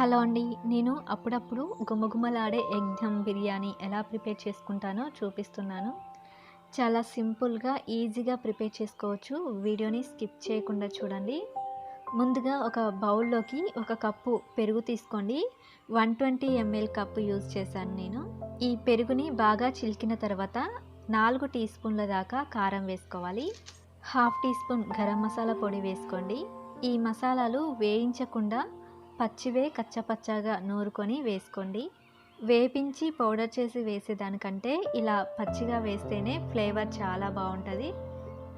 Hello అండి. నేను అప్పుడప్పుడు గుమగుమలాడే ఎగ్ దమ్ బిర్యానీ ఎలా ప్రిపేర్ చేసుకుంటానో చూపిస్తున్నాను. చాలా సింపుల్గా ఈజీగా ప్రిపేర్ చేసుకోవచ్చు. వీడియోని స్కిప్ చేయకుండా చూడండి. ముందుగా ఒక బౌల్లోకి ఒక కప్పు పెరుగు తీసుకోండి. One twenty ML cup use చేశాను నేను. ఈ పెరుగుని బాగా చిలికిన తర్వాత నాలుగు టీ స్పూన్ల దాకా కారం వేసుకోవాలి. Half teaspoon garam masala పొడి వేసుకోండి. ఈ మసాలాలు వేయించకుండా పచ్చివే కచ్చపచ్చగా నూరుకొని వేసుకోండి. వేపించి పౌడర్ చేసి వేసేదానికంటే ఇలా పచ్చిగా వేస్తేనే ఫ్లేవర్ చాలా బాగుంటుంది.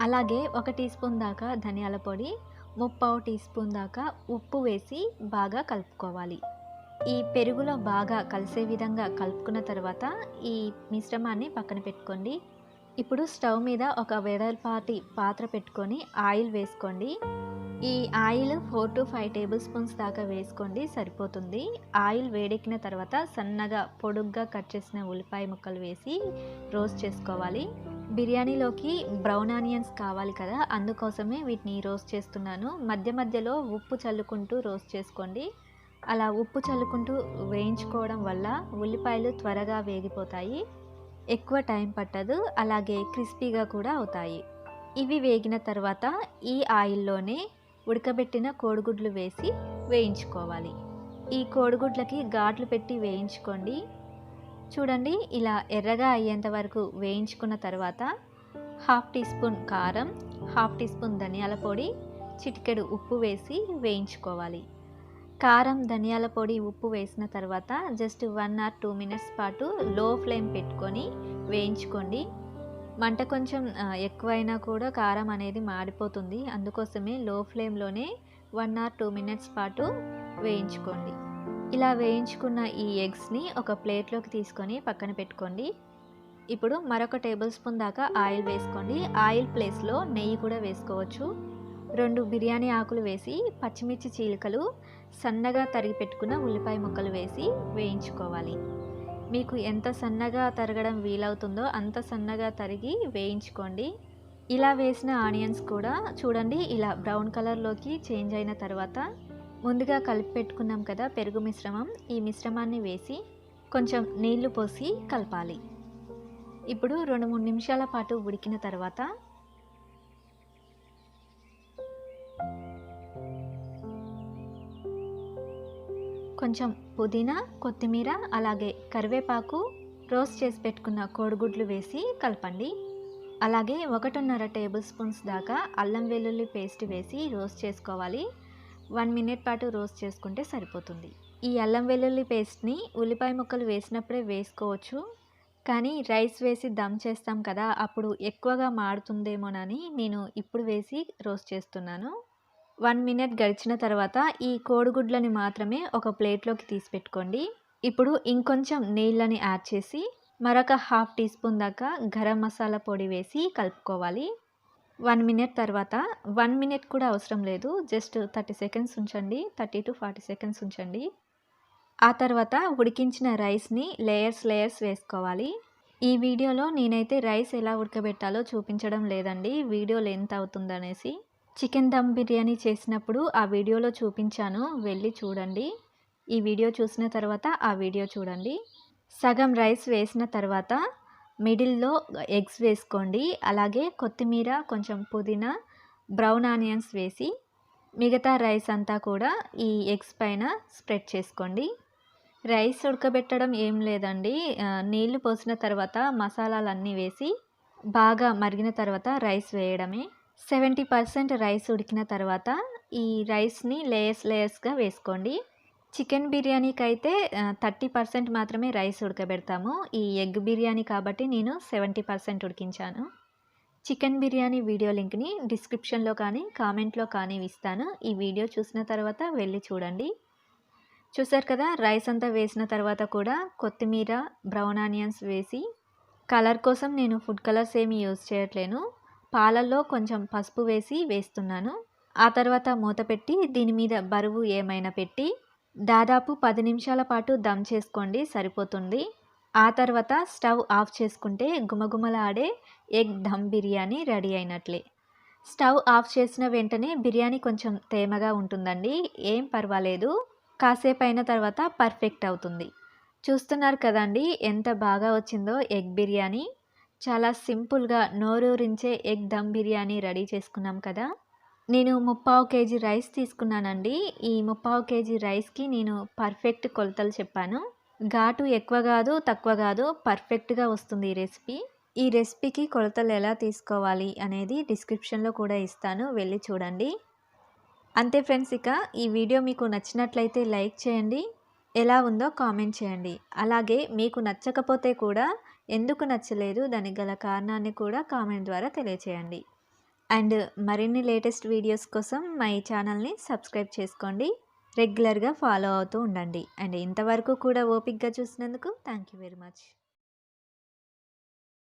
అలాగే ఒక టీ స్పూన్ దాకా ధనియాల పొడి ముప్పావు టీ స్పూన్ దాకా ఉప్పు వేసి బాగా కలుపుకోవాలి. ఈ పెరుగులో బాగా కలిసే విధంగా కలుపుకున్న తర్వాత ఈ మిశ్రమాన్ని పక్కన పెట్టుకోండి. ఇప్పుడు స్టవ్ మీద ఒక వెడల్పాటి పాత్ర పెట్టుకొని ఆయిల్ వేసుకోండి. ఈ oil four to five tablespoons దాకా వేసుకోండి సరిపోతుంది. ఆయిల్ వేడెక్కిన తర్వాత సన్నగా పొడుగ్గా కట్ చేసిన ఉల్లిపాయ ముక్కలు వేసి రోస్ట్ చేసుకోవాలి. బిర్యానీలోకి బ్రౌన్ ఆనియన్స్ కావాలి కదా అందుకోసమే వీటిని రోస్ట్ చేస్తున్నాను. మధ్య మధ్యలో ఉప్పు చల్లుకుంటూ రోస్ట్ చేసుకోండి. అలా ఉప్పు చల్లుకుంటూ వేయించుకోవడం వల్ల ఉల్లిపాయలు త్వరగా వేగిపోతాయి. ఎక్కువ టైం పట్టదు అలాగే క్రిస్పీగా కూడా అవుతాయి. ఇవి వేగిన తర్వాత ఈ ఆయిల్లోనే ఉడకబెట్టిన కోడిగుడ్లు వేసి వేయించుకోవాలి. ఈ కోడిగుడ్లకి ఘాట్లు పెట్టి వేయించుకోండి. చూడండి ఇలా ఎర్రగా అయ్యేంత వరకు వేయించుకున్న తర్వాత హాఫ్ టీ స్పూన్ కారం హాఫ్ టీ స్పూన్ ధనియాల పొడి చిటికెడు ఉప్పు వేసి వేయించుకోవాలి. కారం ధనియాల పొడి ఉప్పు వేసిన తర్వాత just one or two minutes పాటు లో ఫ్లేమ్ పెట్టుకొని వేయించుకోండి. మంట కొంచెం ఎక్కువైనా కూడా కారం అనేది మాడిపోతుంది. అందుకోసమే లో ఫ్లేమ్లోనే వన్ ఆర్ టూ మినిట్స్ పాటు వేయించుకోండి. ఇలా వేయించుకున్న ఈ ఎగ్స్ని ఒక ప్లేట్లోకి తీసుకొని పక్కన పెట్టుకోండి. ఇప్పుడు మరొక టేబుల్ స్పూన్ దాకా ఆయిల్ వేసుకోండి. ఆయిల్ ప్లేస్లో నెయ్యి కూడా వేసుకోవచ్చు. రెండు బిర్యానీ ఆకులు వేసి పచ్చిమిర్చి చీలికలు సన్నగా తరిగి పెట్టుకున్న ఉల్లిపాయ ముక్కలు వేసి వేయించుకోవాలి. మీకు ఎంత సన్నగా తరగడం వీలవుతుందో అంత సన్నగా తరిగి వేయించుకోండి. ఇలా వేసిన ఆనియన్స్ కూడా చూడండి ఇలా బ్రౌన్ కలర్లోకి చేంజ్ అయిన తర్వాత ముందుగా కలిపి పెట్టుకున్నాం కదా పెరుగు మిశ్రమం. ఈ మిశ్రమాన్ని వేసి కొంచెం నీళ్ళు పోసి కలపాలి. ఇప్పుడు రెండు మూడు నిమిషాల పాటు ఉడికిన తర్వాత కొంచెం పుదీనా కొత్తిమీర అలాగే కరివేపాకు రోస్ట్ చేసి పెట్టుకున్న కోడిగుడ్లు వేసి కలపండి. అలాగే ఒకటిన్నర టేబుల్ స్పూన్స్ దాకా అల్లం వెల్లుల్లి పేస్ట్ వేసి రోస్ట్ చేసుకోవాలి. వన్ మినిట్ పాటు రోస్ట్ చేసుకుంటే సరిపోతుంది. ఈ అల్లం వెల్లుల్లి పేస్ట్ని ఉల్లిపాయ ముక్కలు వేసినప్పుడే వేసుకోవచ్చు. కానీ రైస్ వేసి దమ్ చేస్తాం కదా అప్పుడు ఎక్కువగా మాడుతుందేమోనని నేను ఇప్పుడు వేసి రోస్ట్ చేస్తున్నాను. వన్ మినిట్ గడిచిన తర్వాత ఈ కోడిగుడ్లని మాత్రమే ఒక ప్లేట్లోకి తీసి పెట్టుకోండి ఇప్పుడు ఇంకొంచెం నీళ్ళని యాడ్ చేసి మరొక హాఫ్ టీ స్పూన్ దాకా గరం మసాలా పొడి వేసి కలుపుకోవాలి. వన్ మినిట్ తర్వాత వన్ మినిట్ కూడా అవసరం లేదు జస్ట్ థర్టీ సెకండ్స్ ఉంచండి థర్టీ టు ఫార్టీ సెకండ్స్ ఉంచండి. ఆ తర్వాత ఉడికించిన రైస్ని లేయర్స్ లేయర్స్ వేసుకోవాలి. ఈ వీడియోలో నేనైతే రైస్ ఎలా ఉడకబెట్టాలో చూపించడం లేదండి వీడియో లెంత్ అవుతుందనేసి. చికెన్ దమ్ బిర్యానీ చేసినప్పుడు ఆ వీడియోలో చూపించాను. వెళ్ళి చూడండి. ఈ వీడియో చూసిన తర్వాత ఆ వీడియో చూడండి. సగం రైస్ వేసిన తర్వాత మిడిల్లో ఎగ్స్ వేసుకోండి. అలాగే కొత్తిమీర కొంచెం పుదీనా బ్రౌన్ ఆనియన్స్ వేసి మిగతా రైస్ అంతా కూడా ఈ ఎగ్స్ పైన స్ప్రెడ్ చేసుకోండి. రైస్ ఉడకబెట్టడం ఏం లేదండి. నీళ్ళు పోసిన తర్వాత మసాలాలన్నీ వేసి బాగా మరిగిన తర్వాత రైస్ వేయడమే. సెవెంటీ పర్సెంట్ రైస్ ఉడికిన తర్వాత ఈ రైస్ని లేయర్స్ లేయర్స్గా వేసుకోండి. చికెన్ బిర్యానీకి అయితే థర్టీ పర్సెంట్ మాత్రమే రైస్ ఉడకబెడతాము. ఈ ఎగ్ బిర్యానీ కాబట్టి నేను సెవెంటీ పర్సెంట్ ఉడికించాను. చికెన్ బిర్యానీ వీడియో లింక్ని డిస్క్రిప్షన్లో కానీ కామెంట్లో కానీ ఇస్తాను. ఈ వీడియో చూసిన తర్వాత వెళ్ళి చూడండి. చూసారు కదా రైస్ అంతా వేసిన తర్వాత కూడా కొత్తిమీర బ్రౌన్ ఆనియన్స్ వేసి కలర్ కోసం నేను ఫుడ్ కలర్స్ ఏమి యూజ్ చేయట్లేను. పాలల్లో కొంచెం పసుపు వేసి వేస్తున్నాను. ఆ తర్వాత మూత పెట్టి దీని మీద బరువు ఏమైనా పెట్టి దాదాపు పది నిమిషాల పాటు దమ్ చేసుకోండి సరిపోతుంది. ఆ తర్వాత స్టవ్ ఆఫ్ చేసుకుంటే గుమగుమలాడే ఎగ్ దమ్ బిర్యానీ రెడీ అయినట్లే. స్టవ్ ఆఫ్ చేసిన వెంటనే బిర్యానీ కొంచెం తేమగా ఉంటుందండి. ఏం పర్వాలేదు. కాసేపు అయిన తర్వాత పర్ఫెక్ట్ అవుతుంది. చూస్తున్నారు కదండి ఎంత బాగా వచ్చిందో ఎగ్ బిర్యానీ. చాలా సింపుల్గా నోరూరించే ఎగ్ దమ్ బిర్యానీ రెడీ చేసుకున్నాం కదా. నేను ముప్పావు కేజీ రైస్ తీసుకున్నానండి. ఈ ముప్పావు కేజీ రైస్కి నేను పర్ఫెక్ట్ కొలతలు చెప్పాను. ఘాటు ఎక్కువ కాదు తక్కువ కాదు పర్ఫెక్ట్గా వస్తుంది ఈ రెసిపీ. ఈ రెసిపీకి కొలతలు ఎలా తీసుకోవాలి అనేది డిస్క్రిప్షన్లో కూడా ఇస్తాను. వెళ్ళి చూడండి. అంతే ఫ్రెండ్స్ ఇక ఈ వీడియో మీకు నచ్చినట్లయితే లైక్ చేయండి. ఎలా ఉందో కామెంట్ చేయండి. అలాగే మీకు నచ్చకపోతే కూడా ఎందుకు నచ్చలేదు? దానికి గల కారణాన్ని కూడా కామెంట్ ద్వారా తెలియచేయండి. అండ్ మరిన్ని లేటెస్ట్ వీడియోస్ కోసం మై ఛానల్ని సబ్స్క్రైబ్ చేసుకోండి. రెగ్యులర్గా ఫాలో అవుతూ ఉండండి. అండ్ ఇంతవరకు కూడా ఓపిక్గా చూసినందుకు థ్యాంక్ యూ వెరీ మచ్.